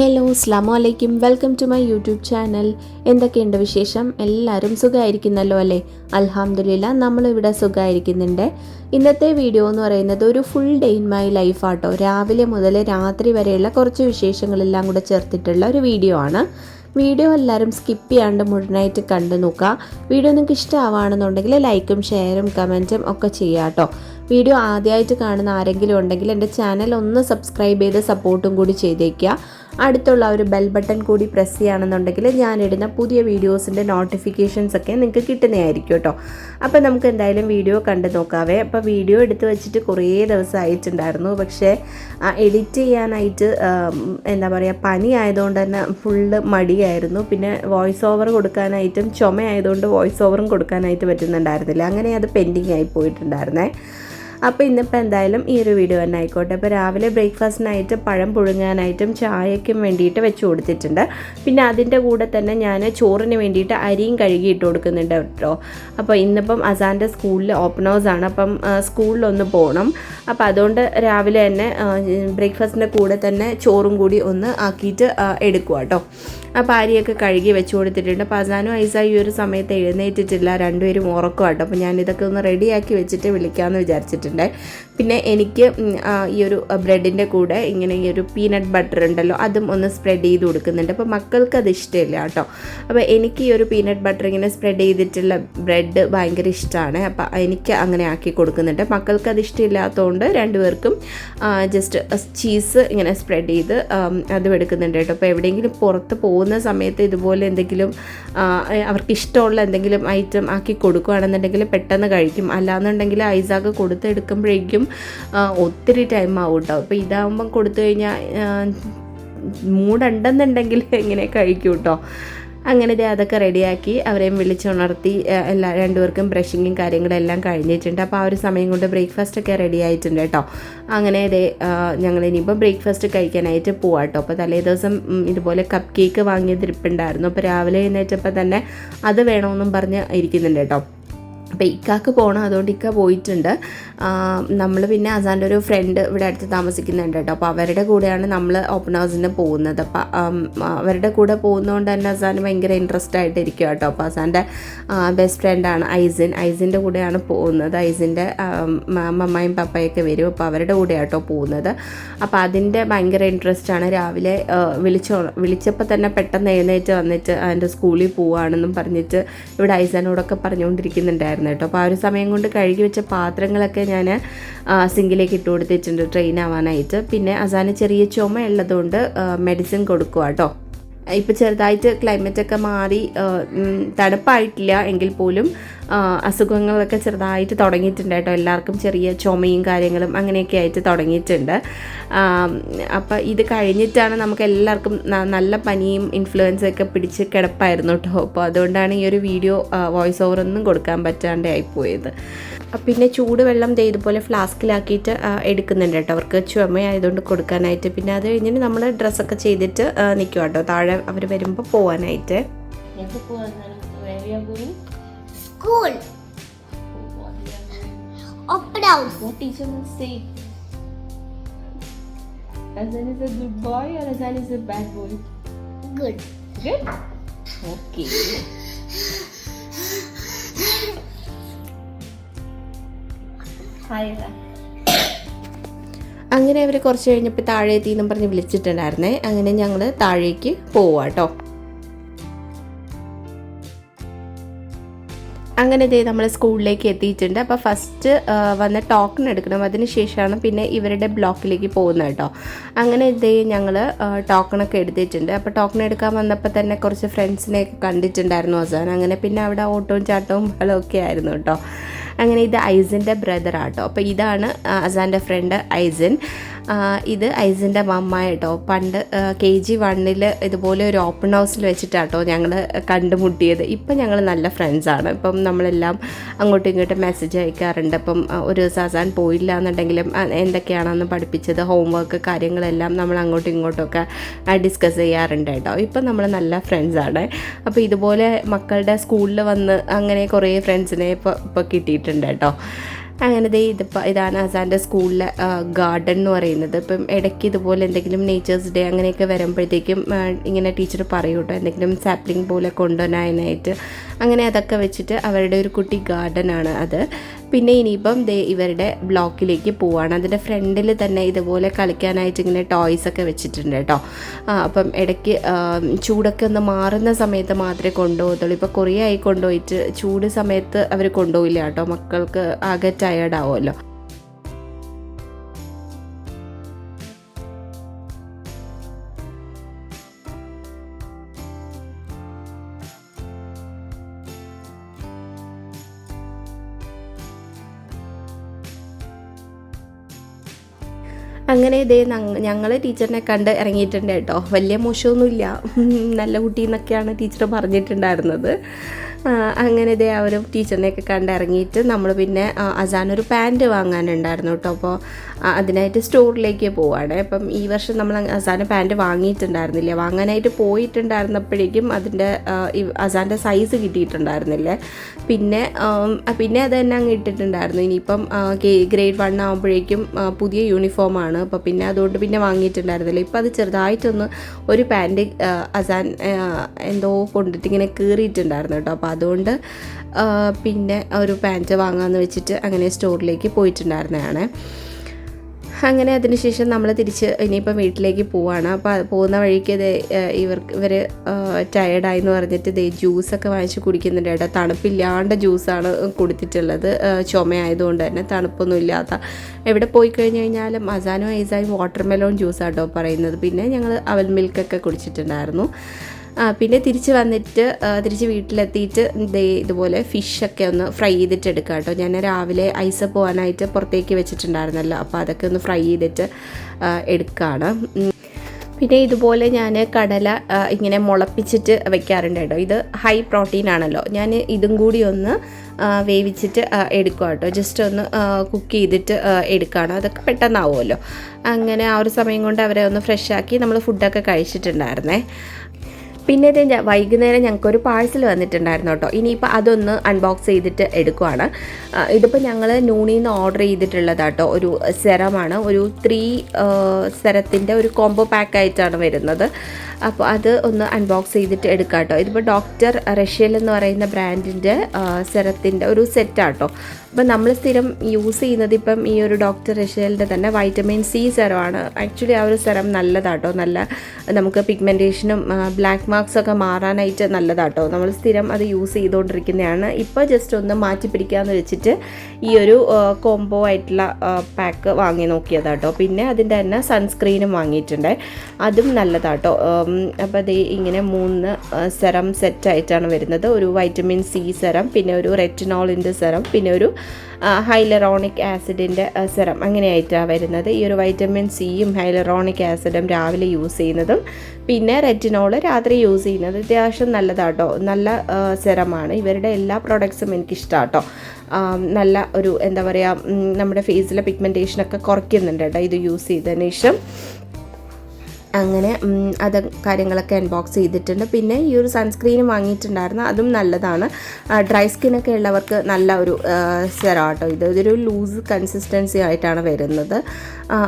Hello അസ്ലാമു അലൈക്കും welcome to my YouTube channel. എന്തൊക്കെയുണ്ട് വിശേഷം? എല്ലാവരും സുഖമായിരിക്കുന്നല്ലോ അല്ലേ? അലഹമില്ല നമ്മളിവിടെ സുഖമായിരിക്കുന്നുണ്ട് ഇന്നത്തെ വീഡിയോ എന്ന് പറയുന്നത് ഒരു full day in my life ആട്ടോ. രാവിലെ മുതൽ രാത്രി വരെയുള്ള കുറച്ച് വിശേഷങ്ങളെല്ലാം കൂടെ ചേർത്തിട്ടുള്ള ഒരു വീഡിയോ ആണ്. വീഡിയോ എല്ലാവരും സ്കിപ്പ് ചെയ്യാണ്ട് മുഴുവനായിട്ട് കണ്ടു നോക്കുക. വീഡിയോ നിങ്ങൾക്ക് ഇഷ്ടമാവുകയാണെന്നുണ്ടെങ്കിൽ ലൈക്കും ഷെയറും കമന്റും ഒക്കെ ചെയ്യാം കേട്ടോ. വീഡിയോ ആദ്യമായിട്ട് കാണുന്ന ആരെങ്കിലും ഉണ്ടെങ്കിൽ എന്റെ ചാനൽ ഒന്ന് സബ്സ്ക്രൈബ് ചെയ്ത് സപ്പോർട്ടും കൂടി ചെയ്തേക്കുക. അടുത്തുള്ള ഒരു ബെൽ ബട്ടൺ കൂടി പ്രസ് ചെയ്യുകയാണെന്നുണ്ടെങ്കിൽ ഞാനിടുന്ന പുതിയ വീഡിയോസിന്റെ നോട്ടിഫിക്കേഷൻസ് ഒക്കെ നിങ്ങൾക്ക് കിട്ടുന്നതായിരിക്കും കേട്ടോ. അപ്പോൾ നമുക്ക് എന്തായാലും വീഡിയോ കണ്ടു നോക്കാവേ. അപ്പോൾ വീഡിയോ എടുത്ത് വെച്ചിട്ട് കുറേ ദിവസം ആയിട്ടുണ്ടായിരുന്നു. പക്ഷേ എഡിറ്റ് ചെയ്യാനായിട്ട് എന്താ പറയുക പനി ആയതുകൊണ്ട് തന്നെ ഫുള്ള് മടിയായിരുന്നു. പിന്നെ വോയിസ് ഓവർ കൊടുക്കാനായിട്ടും ചുമ ആയതുകൊണ്ട് വോയിസ് ഓവറും കൊടുക്കാനായിട്ട് പറ്റുന്നുണ്ടായിരുന്നില്ല. അങ്ങനെ അത് പെൻഡിങ് ആയി പോയിട്ടുണ്ടായിരുന്നേ. അപ്പോൾ ഇന്നിപ്പോൾ എന്തായാലും ഈ ഒരു വീഡിയോ തന്നെ ആയിക്കോട്ടെ. അപ്പോൾ രാവിലെ ബ്രേക്ക്ഫാസ്റ്റിനായിട്ട് പഴം പുഴുങ്ങാനായിട്ടും ചായയ്ക്കും വേണ്ടിയിട്ട് വെച്ച് കൊടുത്തിട്ടുണ്ട്. പിന്നെ അതിന്റെ കൂടെ തന്നെ ഞാൻ ചോറിന് വേണ്ടിയിട്ട് അരിയും കഴുകി ഇട്ട് കൊടുക്കുന്നുണ്ട് കേട്ടോ. അപ്പോൾ ഇന്നിപ്പം അസാന്റെ സ്കൂളിൽ ഓപ്പൺ ഹൗസ് ആണ്. അപ്പം സ്കൂളിലൊന്ന് പോകണം അപ്പോൾ അതുകൊണ്ട് രാവിലെ തന്നെ ബ്രേക്ക്ഫാസ്റ്റിന്റെ കൂടെ തന്നെ ചോറും കൂടി ഒന്ന് ആക്കിയിട്ട് എടുക്കുക കേട്ടോ. അപ്പോൾ അരിയൊക്കെ കഴുകി വെച്ച് കൊടുത്തിട്ടുണ്ട്. അപ്പോൾ അസാനും ഐസ ഈ ഒരു സമയത്ത് എഴുന്നേറ്റിട്ടില്ല. രണ്ടുപേരും ഉറക്കും കേട്ടോ അപ്പോൾ ഞാനിതൊക്കെ ഒന്ന് റെഡിയാക്കി വെച്ചിട്ട് വിളിക്കാമെന്ന് വിചാരിച്ചിട്ടുണ്ട്. പിന്നെ എനിക്ക് ഈ ഒരു ബ്രെഡിന്റെ കൂടെ ഇങ്ങനെ ഈ ഒരു പീനട്ട് ബട്ടർ ഉണ്ടല്ലോ അതും ഒന്ന് സ്പ്രെഡ് ചെയ്ത് കൊടുക്കുന്നുണ്ട്. അപ്പോൾ മക്കൾക്ക് അത് ഇഷ്ടമില്ല കേട്ടോ. അപ്പോൾ എനിക്ക് ഈ ഒരു പീനട്ട് ബട്ടർ ഇങ്ങനെ സ്പ്രെഡ് ചെയ്തിട്ടുള്ള ബ്രെഡ് ഭയങ്കര ഇഷ്ടമാണ്. അപ്പോൾ എനിക്ക് അങ്ങനെ ആക്കി കൊടുക്കുന്നുണ്ട്. മക്കൾക്ക് അത് ഇഷ്ടമില്ലാത്തതുകൊണ്ട് രണ്ടുപേർക്കും ജസ്റ്റ് ചീസ് ഇങ്ങനെ സ്പ്രെഡ് ചെയ്ത് അതും എടുക്കുന്നുണ്ട് കേട്ടോ. അപ്പോൾ എവിടെയെങ്കിലും പുറത്ത് പോകുന്ന സമയത്ത് ഇതുപോലെ എന്തെങ്കിലും അവർക്ക് ഇഷ്ടമുള്ള എന്തെങ്കിലും ഐറ്റം ആക്കി കൊടുക്കുകയാണെന്നുണ്ടെങ്കിൽ പെട്ടെന്ന് കഴിക്കും. അല്ലാന്നുണ്ടെങ്കിൽ ഐസാക്ക് കൊടുത്തെടുക്കുമ്പോഴേക്കും ഒത്തിരി ടൈം ആവും കേട്ടോ അപ്പോൾ ഇതാകുമ്പം കൊടുത്തു കഴിഞ്ഞാൽ മൂടുണ്ടെന്നുണ്ടെങ്കിൽ എങ്ങനെ കഴിക്കും കേട്ടോ അങ്ങനെ ദേ അതൊക്കെ റെഡിയാക്കി അവരെയും വിളിച്ചുണർത്തി എല്ലാ രണ്ടുപേർക്കും ബ്രഷിങ്ങും കാര്യങ്ങളും എല്ലാം കഴിഞ്ഞിട്ടുണ്ട്. അപ്പോൾ ആ ഒരു സമയം കൊണ്ട് ബ്രേക്ക്ഫാസ്റ്റ് ഒക്കെ റെഡി ആയിട്ടുണ്ട് കേട്ടോ. അങ്ങനെ ദേ ഞങ്ങൾ ഇനിയിപ്പോൾ ബ്രേക്ക്ഫാസ്റ്റ് കഴിക്കാനായിട്ട് പോവാം കേട്ടോ. അപ്പോൾ തലേ ദിവസം ഇതുപോലെ കപ്പ് കേക്ക് വാങ്ങിയതിരിപ്പുണ്ടായിരുന്നു. അപ്പോൾ രാവിലെ എഴുന്നേറ്റപ്പോൾ തന്നെ അത് വേണമെന്നും പറഞ്ഞ് ഇരിക്കുന്നുണ്ട് കേട്ടോ. അപ്പോൾ ഇക്കാക്ക് പോകണം അതുകൊണ്ട് ഇക്ക പോയിട്ടുണ്ട്. നമ്മൾ പിന്നെ അസാന്റെ ഒരു ഫ്രണ്ട് ഇവിടെ അടുത്ത് താമസിക്കുന്നുണ്ട് കേട്ടോ. അപ്പോൾ അവരുടെ കൂടെയാണ് നമ്മൾ ഓപ്പൺ ഹൗസിന് പോകുന്നത്. അപ്പോൾ അവരുടെ കൂടെ പോകുന്നതുകൊണ്ട് തന്നെ അസാൻ ഭയങ്കര ഇൻട്രസ്റ്റ് ആയിട്ടിരിക്കും കേട്ടോ. അപ്പോൾ അസാന്റെ ബെസ്റ്റ് ഫ്രണ്ടാണ് ഐസിൻ. ഐസിന്റെ കൂടെയാണ് പോകുന്നത്. ഐസിന്റെ മമ്മയും പപ്പയൊക്കെ വരും. അപ്പോൾ അവരുടെ കൂടെ കേട്ടോ പോകുന്നത്. അപ്പോൾ അതിന്റെ ഭയങ്കര ഇൻട്രസ്റ്റ് ആണ്. രാവിലെ വിളിച്ചോ വിളിച്ചപ്പോൾ തന്നെ പെട്ടെന്ന് എഴുന്നേറ്റ് വന്നിട്ട് അതിന്റെ സ്കൂളിൽ പോവുകയാണെന്നും പറഞ്ഞിട്ട് ഇവിടെ ഐസനോടൊക്കെ പറഞ്ഞുകൊണ്ടിരിക്കുന്നുണ്ടായിരുന്നു ഉണ്ടായിരുന്നു കേട്ടോ. അപ്പോൾ ആ ഒരു സമയം കൊണ്ട് കഴുകി വെച്ച പാത്രങ്ങളൊക്കെ ഞാൻ സിങ്കിലേക്ക് ഇട്ട് കൊടുത്തിട്ടുണ്ട് ട്രെയിൻ ആവാനായിട്ട്. പിന്നെ അസാന് ചെറിയ ചുമ ഉള്ളതുകൊണ്ട് മെഡിസിൻ കൊടുക്കുക കേട്ടോ. ഇപ്പോൾ ചെറുതായിട്ട് ക്ലൈമറ്റൊക്കെ മാറി തണുപ്പായിട്ടില്ല എങ്കിൽ പോലും അസുഖങ്ങളൊക്കെ ചെറുതായിട്ട് തുടങ്ങിയിട്ടുണ്ട് കേട്ടോ. എല്ലാവർക്കും ചെറിയ ചുമയും കാര്യങ്ങളും അങ്ങനെയൊക്കെ ആയിട്ട് തുടങ്ങിയിട്ടുണ്ട്. അപ്പോൾ ഇത് കഴിഞ്ഞിട്ടാണ് നമുക്ക് എല്ലാവർക്കും നല്ല പനിയും ഇൻഫ്ലുവൻസൊക്കെ പിടിച്ച് കിടപ്പായിരുന്നു കേട്ടോ. അപ്പോൾ അതുകൊണ്ടാണ് ഈ ഒരു വീഡിയോ വോയിസ് ഓവർ ഒന്നും കൊടുക്കാൻ പറ്റാണ്ടായി പോയത് പിന്നെ ചൂടുവെള്ളം ദേ ഇതുപോലെ ഫ്ലാസ്കിലാക്കിയിട്ട് എടുക്കുന്നുണ്ട് കേട്ടോ. അവർക്ക് ചുമയായതുകൊണ്ട് കൊടുക്കാനായിട്ട്. പിന്നെ അത് കഴിഞ്ഞിട്ട് നമ്മൾ ഡ്രസ്സൊക്കെ ചെയ്തിട്ട് നിൽക്കുക കേട്ടോ. താഴെ അവിടെ അവർ വരുമ്പോൾ പോവാനായിട്ട്. School Hi there. അങ്ങനെ അവർ കുറച്ച് കഴിഞ്ഞപ്പോൾ താഴെ എത്തിയെന്നും പറഞ്ഞ് വിളിച്ചിട്ടുണ്ടായിരുന്നേ. അങ്ങനെ ഞങ്ങൾ താഴേക്ക് പോവാം അങ്ങനെ ഇതേ നമ്മൾ സ്കൂളിലേക്ക് എത്തിയിട്ടുണ്ട്. അപ്പോൾ ഫസ്റ്റ് വന്ന് ടോക്കൺ എടുക്കണം. അതിന് ശേഷമാണ് പിന്നെ ഇവരുടെ ബ്ലോക്കിലേക്ക് പോകുന്നത് കേട്ടോ. അങ്ങനെ ഇതേ ഞങ്ങൾ ടോക്കണൊക്കെ എടുത്തിട്ടുണ്ട്. അപ്പോൾ ടോക്കൺ എടുക്കാൻ വന്നപ്പോൾ തന്നെ കുറച്ച് ഫ്രണ്ട്സിനെ കണ്ടിട്ടുണ്ടായിരുന്നു അസാൻ അങ്ങനെ പിന്നെ അവിടെ ഓട്ടവും ചാട്ടവും ബഹളമൊക്കെ ആയിരുന്നു കേട്ടോ. അങ്ങനെ ഇത് ഐസിന്റെ ബ്രദറാട്ടോ അപ്പോൾ ഇതാണ് അസാന്റെ ഫ്രണ്ട് ഐസിൻ. ഇത് ഐസിന്റെ മമ്മ കേട്ടോ. പണ്ട് കെ ജി വണ്ണിൽ ഇതുപോലെ ഒരു ഓപ്പൺ ഹൗസിൽ വെച്ചിട്ടാട്ടോ ഞങ്ങൾ കണ്ടുമുട്ടിയത്. ഇപ്പം ഞങ്ങൾ നല്ല ഫ്രണ്ട്സാണ് ഇപ്പം നമ്മളെല്ലാം അങ്ങോട്ടും ഇങ്ങോട്ടും മെസ്സേജ് അയക്കാറുണ്ട്. അപ്പം ഒരു ദിവസം അസാൻ പോയില്ല എന്നുണ്ടെങ്കിലും എന്തൊക്കെയാണെന്ന് പഠിപ്പിച്ചത് ഹോംവർക്ക് കാര്യങ്ങളെല്ലാം നമ്മൾ അങ്ങോട്ടും ഇങ്ങോട്ടുമൊക്കെ ഡിസ്കസ് ചെയ്യാറുണ്ട് കേട്ടോ. ഇപ്പം നമ്മൾ നല്ല ഫ്രണ്ട്സാണ് അപ്പോൾ ഇതുപോലെ മക്കളുടെ സ്കൂളിൽ വന്ന് അങ്ങനെ കുറേ ഫ്രണ്ട്സിനെ ഇപ്പോൾ ഇപ്പോൾ കിട്ടിയിട്ടുണ്ട് കേട്ടോ. അങ്ങനെ ദേ ഇതിപ്പോൾ ഇതാണ് അസാന്റെ സ്കൂളിലെ ഗാർഡൻ എന്ന് പറയുന്നത്. ഇപ്പം ഇടയ്ക്ക് ഇതുപോലെ എന്തെങ്കിലും നേച്ചേഴ്സ് ഡേ അങ്ങനെയൊക്കെ വരുമ്പോഴത്തേക്കും ഇങ്ങനെ ടീച്ചർ പറയും കേട്ടോ എന്തെങ്കിലും സാപ്ലിംഗ് പോലെ കൊണ്ടുവരാനായിട്ട്. അങ്ങനെ അതൊക്കെ വെച്ചിട്ട് അവരുടെ ഒരു കുട്ടി ഗാർഡനാണ് അത്. പിന്നെ ഇനിയിപ്പം ദേ ഇവരുടെ ബ്ലോക്കിലേക്ക് പോവാണ്. അതിന്റെ ഫ്രണ്ടിൽ തന്നെ ഇതുപോലെ കളിക്കാനായിട്ട് ഇങ്ങനെ ടോയ്സ് ഒക്കെ വെച്ചിട്ടുണ്ട് കേട്ടോ. അപ്പം ഇടയ്ക്ക് ചൂടൊക്കെ ഒന്ന് മാറുന്ന സമയത്ത് മാത്രമേ കൊണ്ടുപോകത്തുള്ളൂ. ഇപ്പോൾ കുറേ ആയി കൊണ്ടുപോയിട്ട് ചൂട് സമയത്ത് അവർ കൊണ്ടുപോയില്ല കേട്ടോ. മക്കൾക്ക് ആകെ ടയേർഡ് അങ്ങനെ ഇതേ ഞങ്ങൾ ടീച്ചറിനെ കണ്ട് ഇറങ്ങിയിട്ടുണ്ട് കേട്ടോ. വലിയ മോശമൊന്നുമില്ല. നല്ല കുട്ടി എന്നൊക്കെയാണ് ടീച്ചർ പറഞ്ഞിട്ടുണ്ടായിരുന്നത്. അങ്ങനെ ഇതേ അവരും ടീച്ചറിനെയൊക്കെ കണ്ടിറങ്ങിയിട്ട് നമ്മൾ പിന്നെ അസാൻ ഒരു പാന്റ് വാങ്ങാനുണ്ടായിരുന്നു കേട്ടോ. അപ്പോൾ അതിനായിട്ട് സ്റ്റോറിലേക്ക് പോവാണ്. അപ്പം ഈ വർഷം നമ്മൾ അസാന പാന്റ് വാങ്ങിയിട്ടുണ്ടായിരുന്നില്ല. വാങ്ങാനായിട്ട് പോയിട്ടുണ്ടായിരുന്നപ്പോഴേക്കും അതിന്റെ അസാന്റെ സൈസ് കിട്ടിയിട്ടുണ്ടായിരുന്നില്ല. പിന്നെ പിന്നെ അത് തന്നെ അങ്ങ് ഇട്ടിട്ടുണ്ടായിരുന്നു. ഇനിയിപ്പം ഗ്രേഡ് വൺ ആകുമ്പോഴേക്കും പുതിയ യൂണിഫോമാണ് അപ്പോൾ പിന്നെ അതുകൊണ്ട് പിന്നെ വാങ്ങിയിട്ടുണ്ടായിരുന്നില്ല. ഇപ്പം അത് ചെറുതായിട്ടൊന്ന് ഒരു പാന്റ് അസാൻ എന്തോ കൊണ്ടിട്ട് ഇങ്ങനെ കീറിയിട്ടുണ്ടായിരുന്നു കേട്ടോ. അപ്പോൾ അതുകൊണ്ട് പിന്നെ ഒരു പാന്റ് വാങ്ങാമെന്ന് വെച്ചിട്ട് അങ്ങനെ സ്റ്റോറിലേക്ക് പോയിട്ടുണ്ടായിരുന്നതാണ് അങ്ങനെ അതിനുശേഷം നമ്മൾ തിരിച്ച് ഇനിയിപ്പം വീട്ടിലേക്ക് പോവാണ്. അപ്പോൾ പോകുന്ന വഴിക്ക് ഇത് ഇവർക്ക് ഇവർ ടയർഡായി എന്ന് പറഞ്ഞിട്ട് ഇതേ ജ്യൂസൊക്കെ വാങ്ങിച്ച് കുടിക്കുന്നുണ്ട് കേട്ടോ തണുപ്പില്ലാണ്ട് ജ്യൂസാണ് കൊടുത്തിട്ടുള്ളത്. ചുമയായതുകൊണ്ട് തന്നെ തണുപ്പൊന്നും ഇല്ലാത്ത. എവിടെ പോയി കഴിഞ്ഞ് കഴിഞ്ഞാലും മസാനും ഐസായും വാട്ടർ മെലോൺ ജ്യൂസാട്ടോ പറയുന്നത്. പിന്നെ ഞങ്ങൾ അവൽ മിൽക്കൊക്കെ കുടിച്ചിട്ടുണ്ടായിരുന്നു. പിന്നെ തിരിച്ച് വന്നിട്ട് തിരിച്ച് വീട്ടിലെത്തിയിട്ട് ഇതുപോലെ ഫിഷൊക്കെ ഒന്ന് ഫ്രൈ ചെയ്തിട്ട് എടുക്കാം കേട്ടോ. ഞാൻ രാവിലെ ഐസ് പോകാനായിട്ട് പുറത്തേക്ക് വെച്ചിട്ടുണ്ടായിരുന്നല്ലോ അപ്പോൾ അതൊക്കെ ഒന്ന് ഫ്രൈ ചെയ്തിട്ട് എടുക്കുകയാണ് പിന്നെ ഇതുപോലെ ഞാൻ കടല ഇങ്ങനെ മുളപ്പിച്ചിട്ട് വെക്കാറുണ്ട് കേട്ടോ. ഇത് ഹൈ പ്രോട്ടീൻ ആണല്ലോ. ഞാൻ ഇതും കൂടി ഒന്ന് വേവിച്ചിട്ട് എടുക്കുക കേട്ടോ. ജസ്റ്റ് ഒന്ന് കുക്ക് ചെയ്തിട്ട് എടുക്കുകയാണ് അതൊക്കെ പെട്ടെന്നാവുമല്ലോ. അങ്ങനെ ആ ഒരു സമയം കൊണ്ട് അവരെ ഒന്ന് ഫ്രഷ് ആക്കി നമ്മൾ ഫുഡൊക്കെ കഴിച്ചിട്ടുണ്ടായിരുന്നേ. പിന്നെ ഇത് വൈകുന്നേരം ഞങ്ങൾക്കൊരു പാഴ്സൽ വന്നിട്ടുണ്ടായിരുന്നു കേട്ടോ. ഇനിയിപ്പോൾ അതൊന്ന് അൺബോക്സ് ചെയ്തിട്ട് എടുക്കുവാണ്. ഇതിപ്പോൾ ഞങ്ങൾ നൂണിൽ നിന്ന് ഓർഡർ ചെയ്തിട്ടുള്ളതാട്ടോ. ഒരു സെറമാണ്. ഒരു ത്രീ സെറത്തിന്റെ ഒരു കോംബോ പാക്കായിട്ടാണ് വരുന്നത്. അപ്പോൾ അത് ഒന്ന് അൺബോക്സ് ചെയ്തിട്ട് എടുക്കാം കേട്ടോ ഇതിപ്പോൾ ഡോക്ടർ റഷ്യൽ എന്ന് പറയുന്ന ബ്രാൻഡിന്റെ സെറത്തിന്റെ ഒരു സെറ്റാട്ടോ അപ്പോൾ നമ്മൾ സ്ഥിരം യൂസ് ചെയ്യുന്നത് ഇപ്പം ഈ ഒരു ഡോക്ടർ റഷ്യലിന്റെ തന്നെ വൈറ്റമിൻ സി സെറമാണ്. ആക്ച്വലി ആ ഒരു സെറം നല്ലതാട്ടോ. നല്ല നമുക്ക് പിഗ്മെന്റേഷനും ബ്ലാക്ക് മാർക്സ് ഒക്കെ മാറാനായിട്ട് നല്ലതാട്ടോ. നമ്മൾ സ്ഥിരം അത് യൂസ് ചെയ്തുകൊണ്ടിരിക്കുന്നതാണ്. ഇപ്പോൾ ജസ്റ്റ് ഒന്ന് മാറ്റി പിടിക്കാമെന്ന് വെച്ചിട്ട് ഈ ഒരു കോംബോ ആയിട്ടുള്ള പാക്ക് വാങ്ങി നോക്കിയതാട്ടോ. പിന്നെ അതിന്റെ തന്നെ സൺസ്ക്രീനും വാങ്ങിയിട്ടുണ്ട്. അതും നല്ലതാട്ടോ. അപ്പോൾ അത് ഇങ്ങനെ മൂന്ന് സെറം സെറ്റായിട്ടാണ് വരുന്നത്. ഒരു വൈറ്റമിൻ സി സെറം പിന്നെ ഒരു റെറ്റിനോളിന്റെ സെറം പിന്നെ ഒരു ഹൈലറോണിക് ആസിഡിന്റെ സെറം അങ്ങനെയായിട്ടാണ് വരുന്നത്. ഈ ഒരു വൈറ്റമിൻ സിയും ഹൈലറോണിക് ആസിഡും രാവിലെ യൂസ് ചെയ്യുന്നതും പിന്നെ റെറ്റിനോൾ രാത്രി യൂസ് ചെയ്യുന്നത് അത്യാവശ്യം നല്ലതാട്ടോ. നല്ല സെറമാണ്. ഇവരുടെ എല്ലാ പ്രോഡക്ട്സും എനിക്കിഷ്ടമാട്ടോ നല്ല ഒരു എന്താ പറയുക നമ്മുടെ ഫേസിലെ പിഗ്മെന്റേഷനൊക്കെ കുറയ്ക്കുന്നുണ്ട് കേട്ടോ ഇത് യൂസ് ചെയ്തതിന് ശേഷം. അങ്ങനെ അത് കാര്യങ്ങളൊക്കെ അൺബോക്സ് ചെയ്തിട്ടുണ്ട്. പിന്നെ ഈ ഒരു സൺസ്ക്രീൻ വാങ്ങിയിട്ടുണ്ടായിരുന്നു അതും നല്ലതാണ്. ഡ്രൈ സ്കിന്നൊക്കെ ഉള്ളവർക്ക് നല്ല ഒരു സെറാട്ടോ ഇത്. ഇതൊരു ലൂസ് കൺസിസ്റ്റൻസി ആയിട്ടാണ് വരുന്നത്.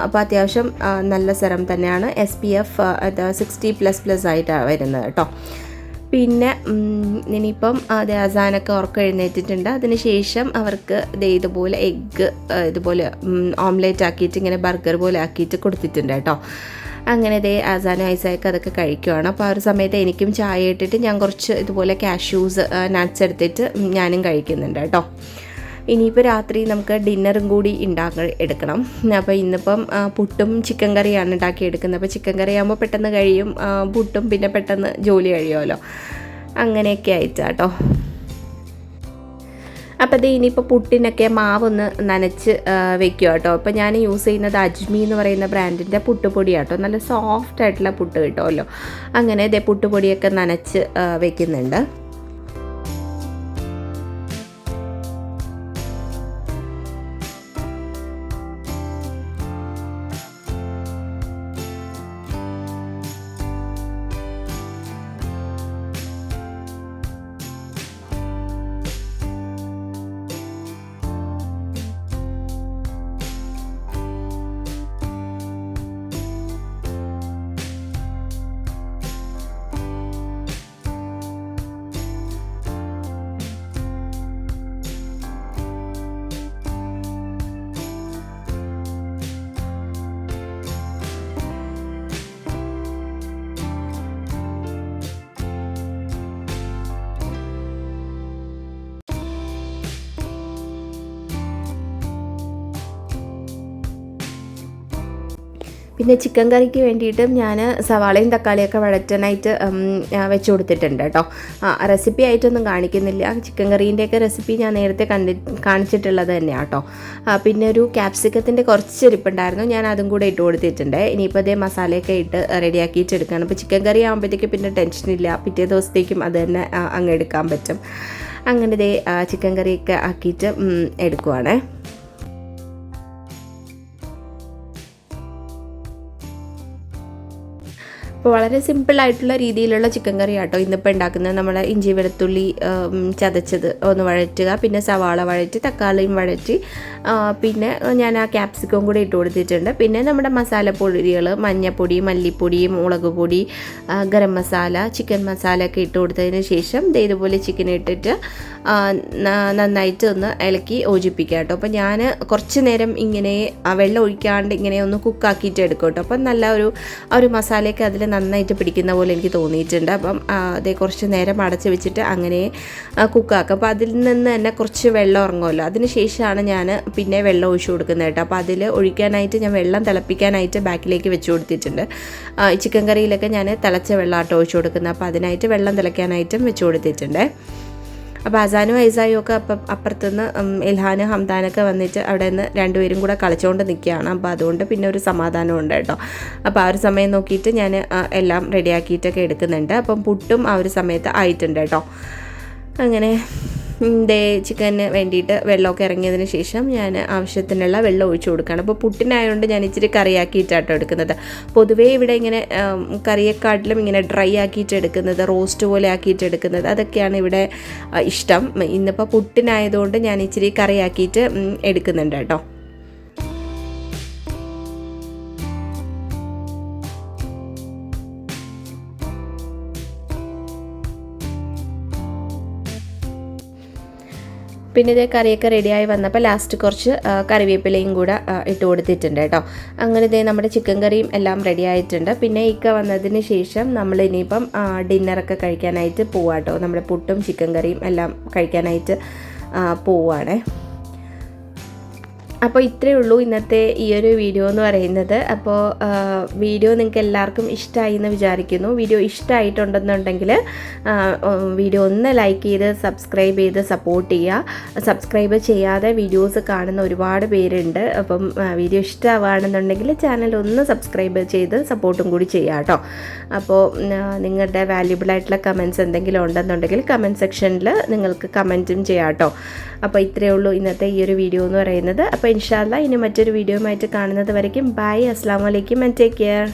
അപ്പോൾ അത്യാവശ്യം നല്ല സെറം തന്നെയാണ്. S P F sixty plus plus ആയിട്ടാണ് വരുന്നത് കേട്ടോ പിന്നെ ഇനിയിപ്പം അത് അസാനൊക്കെ ഉറക്കം എഴുന്നേറ്റിട്ടുണ്ട്. അതിന് ശേഷം അവർക്ക് ദേ ഇതുപോലെ എഗ്ഗ് ഇതുപോലെ ഓംലേറ്റ് ആക്കിയിട്ട് ഇങ്ങനെ ബർഗർ പോലെ ആക്കിയിട്ട് കൊടുത്തിട്ടുണ്ട് കേട്ടോ അങ്ങനെ ദേ അസാനും ഐസായൊക്കെ അതൊക്കെ കഴിക്കുവാണ്. അപ്പോൾ ആ ഒരു സമയത്ത് എനിക്കും ചായ ഇട്ടിട്ട് ഞാൻ കുറച്ച് ഇതുപോലെ കാഷ്യൂസ് നട്ട്സ് എടുത്തിട്ട് ഞാനും കഴിക്കുന്നുണ്ട് കേട്ടോ. ഇനിയിപ്പോൾ രാത്രി നമുക്ക് ഡിന്നറും കൂടി ഉണ്ടാക്ക എടുക്കണം. അപ്പോൾ ഇന്നിപ്പം പുട്ടും ചിക്കൻ കറിയാണ് ഉണ്ടാക്കി എടുക്കുന്നത്. അപ്പോൾ ചിക്കൻ കറി ആകുമ്പോൾ പെട്ടെന്ന് കഴിയും പുട്ടും പിന്നെ പെട്ടെന്ന് ജോലി കഴിയുമല്ലോ. അങ്ങനെയൊക്കെ ആയിട്ടാട്ടോ. അപ്പോൾ ഇത് ഇനിയിപ്പോൾ പുട്ടിനൊക്കെ മാവൊന്ന് നനച്ച് വെക്കുക കേട്ടോ. അപ്പോൾ ഞാൻ യൂസ് ചെയ്യുന്നത് അജ്മി എന്ന് പറയുന്ന ബ്രാൻഡിന്റെ പുട്ടുപൊടി കേട്ടോ നല്ല സോഫ്റ്റ് ആയിട്ടുള്ള പുട്ട് കിട്ടുമല്ലോ. അങ്ങനെ ഇതേ പുട്ടുപൊടിയൊക്കെ നനച്ച് വെക്കുന്നുണ്ട്. പിന്നെ ചിക്കൻ കറിക്ക് വേണ്ടിയിട്ടും ഞാൻ സവാളയും തക്കാളിയൊക്കെ വഴറ്റാനായിട്ട് വെച്ച് കൊടുത്തിട്ടുണ്ട് കേട്ടോ. റെസിപ്പി ആയിട്ടൊന്നും കാണിക്കുന്നില്ല. ചിക്കൻ കറീന്റെയൊക്കെ റെസിപ്പി ഞാൻ നേരത്തെ കണ്ടി കാണിച്ചിട്ടുള്ളത് തന്നെയാണ് കേട്ടോ. പിന്നെ ഒരു ക്യാപ്സിക്കത്തിന്റെ കുറച്ച് ചെരുപ്പുണ്ടായിരുന്നു ഞാൻ അതും കൂടെ ഇട്ട് കൊടുത്തിട്ടുണ്ട്. ഇനിയിപ്പോൾ അതേ മസാലയൊക്കെ ഇട്ട് റെഡിയാക്കിയിട്ട് എടുക്കണം അപ്പോൾ ചിക്കൻ കറി ആകുമ്പോഴത്തേക്ക് പിന്നെ ടെൻഷനില്ല പിറ്റേ ദിവസത്തേക്കും അത് തന്നെ അങ്ങ് എടുക്കാൻ പറ്റും. അങ്ങനെ ദേ ചിക്കൻ കറിയൊക്കെ ആക്കിയിട്ട് എടുക്കുവാണേ. അപ്പോൾ വളരെ സിമ്പിളായിട്ടുള്ള രീതിയിലുള്ള ചിക്കൻ കറി ആട്ടോ ഇന്നിപ്പോൾ ഉണ്ടാക്കുന്നത് നമ്മൾ ഇഞ്ചി വെളുത്തുള്ളി ചതച്ചത് ഒന്ന് വഴറ്റുക. പിന്നെ സവാള വഴറ്റി തക്കാളിയും വഴറ്റി. പിന്നെ ഞാൻ ആ ക്യാപ്സിക്കവും കൂടി ഇട്ട് കൊടുത്തിട്ടുണ്ട്. പിന്നെ നമ്മുടെ മസാലപ്പൊടികൾ മഞ്ഞപ്പൊടി മല്ലിപ്പൊടി മുളക് പൊടി ഗരം മസാല ചിക്കൻ മസാല ഒക്കെ ഇട്ട് കൊടുത്തതിന് ശേഷം ഇതുപോലെ ചിക്കൻ ഇട്ടിട്ട് നന്നായിട്ട് ഒന്ന് ഇളക്കി യോജിപ്പിക്കുക കേട്ടോ. അപ്പോൾ ഞാൻ കുറച്ച് നേരം ഇങ്ങനെ വെള്ളം ഒഴിക്കാണ്ട് ഇങ്ങനെ ഒന്ന് കുക്കാക്കിയിട്ട് എടുക്കും കേട്ടോ. അപ്പം നല്ല ഒരു ഒരു മസാലയൊക്കെ അതിൽ നന്നായിട്ട് പിടിക്കുന്ന പോലെ എനിക്ക് തോന്നിയിട്ടുണ്ട്. അപ്പം അതേ കുറച്ച് നേരം അടച്ച് വെച്ചിട്ട് അങ്ങനെ കുക്കാക്കും. അപ്പോൾ അതിൽ നിന്ന് തന്നെ കുറച്ച് വെള്ളം ഇറങ്ങുമല്ലോ. അതിന് ശേഷമാണ് ഞാൻ പിന്നെ വെള്ളം ഒഴിച്ചു കൊടുക്കുന്നത് കേട്ടോ. അപ്പോൾ അതിൽ ഒഴിക്കാനായിട്ട് ഞാൻ വെള്ളം തിളപ്പിക്കാനായിട്ട് ബാക്കിലേക്ക് വെച്ച് കൊടുത്തിട്ടുണ്ട്. ചിക്കൻ കറിയിലൊക്കെ ഞാൻ തിളച്ച വെള്ളമാട്ടോ ഒഴിച്ചു കൊടുക്കുന്നത്. അപ്പോൾ അതിനായിട്ട് വെള്ളം തിളയ്ക്കാനായിട്ടും വെച്ച് കൊടുത്തിട്ടുണ്ട്. അപ്പോൾ അസാനും ഐസായും ഒക്കെ അപ്പം അപ്പുറത്തുനിന്ന് ഇൽഹാനും ഹംദാനൊക്കെ വന്നിട്ട് അവിടെ നിന്ന് രണ്ടുപേരും കൂടെ കളിച്ചുകൊണ്ട് നിൽക്കുകയാണ് അപ്പോൾ അതുകൊണ്ട് പിന്നെ ഒരു സമാധാനം ഉണ്ട് കേട്ടോ. അപ്പോൾ ആ ഒരു സമയം നോക്കിയിട്ട് ഞാൻ എല്ലാം റെഡിയാക്കിയിട്ടൊക്കെ എടുക്കുന്നുണ്ട്. അപ്പം പുട്ടും ആ ഒരു സമയത്ത് ആയിട്ടുണ്ട് കേട്ടോ. അങ്ങനെ ദേ ചിക്കന് വേണ്ടിയിട്ട് വെള്ളമൊക്കെ ഇറങ്ങിയതിന് ശേഷം ഞാൻ ആവശ്യത്തിനുള്ള വെള്ളം ഒഴിച്ചു കൊടുക്കുകയാണ്. അപ്പോൾ പുട്ടിനായതുകൊണ്ട് ഞാൻ ഇച്ചിരി കറിയാക്കിയിട്ടാട്ടോ എടുക്കുന്നത്. പൊതുവേ ഇവിടെ ഇങ്ങനെ കറിയെക്കാട്ടിലും ഇങ്ങനെ ഡ്രൈ ആക്കിയിട്ട് എടുക്കുന്നത് റോസ്റ്റ് പോലെ ആക്കിയിട്ട് എടുക്കുന്നത് അതൊക്കെയാണ് ഇവിടെ ഇഷ്ടം. ഇന്നിപ്പോൾ പുട്ടിനായതുകൊണ്ട് ഞാൻ ഇച്ചിരി കറിയാക്കിയിട്ട് എടുക്കുന്നുണ്ട് കേട്ടോ. പിന്നെ ഇതേ കറിയൊക്കെ റെഡിയായി വന്നപ്പോൾ ലാസ്റ്റ് കുറച്ച് കറിവേപ്പിലയും കൂടെ ഇട്ട് കൊടുത്തിട്ടുണ്ട് കേട്ടോ. അങ്ങനെ ഇതേ നമ്മുടെ ചിക്കൻ കറിയും എല്ലാം റെഡി ആയിട്ടുണ്ട്. പിന്നെ ഇക്ക വന്നതിന് ശേഷം നമ്മൾ ഇനിയിപ്പം ഡിന്നറൊക്കെ കഴിക്കാനായിട്ട് പോവാട്ടോ നമ്മുടെ പുട്ടും ചിക്കൻ കറിയും എല്ലാം കഴിക്കാനായിട്ട് പോവുകയാണേ അപ്പോൾ ഇത്രയേ ഉള്ളൂ ഇന്നത്തെ ഈ ഒരു വീഡിയോ എന്ന് പറയുന്നത്. അപ്പോൾ വീഡിയോ നിങ്ങൾക്ക് എല്ലാവർക്കും ഇഷ്ടമായി എന്ന് വിചാരിക്കുന്നു. വീഡിയോ ഇഷ്ടമായിട്ടുണ്ടെന്നുണ്ടെങ്കിൽ വീഡിയോ ഒന്ന് ലൈക്ക് ചെയ്ത് സബ്സ്ക്രൈബ് ചെയ്ത് സപ്പോർട്ട് ചെയ്യുക. സബ്സ്ക്രൈബ് ചെയ്യാതെ വീഡിയോസ് കാണുന്ന ഒരുപാട് പേരുണ്ട്. അപ്പം വീഡിയോ ഇഷ്ടമാവുകയാണെന്നുണ്ടെങ്കിൽ ചാനൽ ഒന്ന് സബ്സ്ക്രൈബ് ചെയ്ത് സപ്പോർട്ടും കൂടി ചെയ്യുക കേട്ടോ. അപ്പോൾ നിങ്ങളുടെ വാല്യുബിൾ ആയിട്ടുള്ള കമൻസ് എന്തെങ്കിലും ഉണ്ടെന്നുണ്ടെങ്കിൽ കമന്റ് സെക്ഷനിൽ നിങ്ങൾക്ക് കമന്റും ചെയ്യാം കേട്ടോ. അപ്പോൾ ഇത്രയേ ഉള്ളൂ ഇന്നത്തെ ഈ ഒരു വീഡിയോ എന്ന് പറയുന്നത്. അപ്പോൾ ഇൻഷാല്ല ഇനി മറ്റൊരു വീഡിയോയുമായിട്ട് കാണുന്നത് വരയ്ക്കും. ബൈ അസ്സാം വലൈക്കും ആൻഡ് ടേക്ക് കെയർ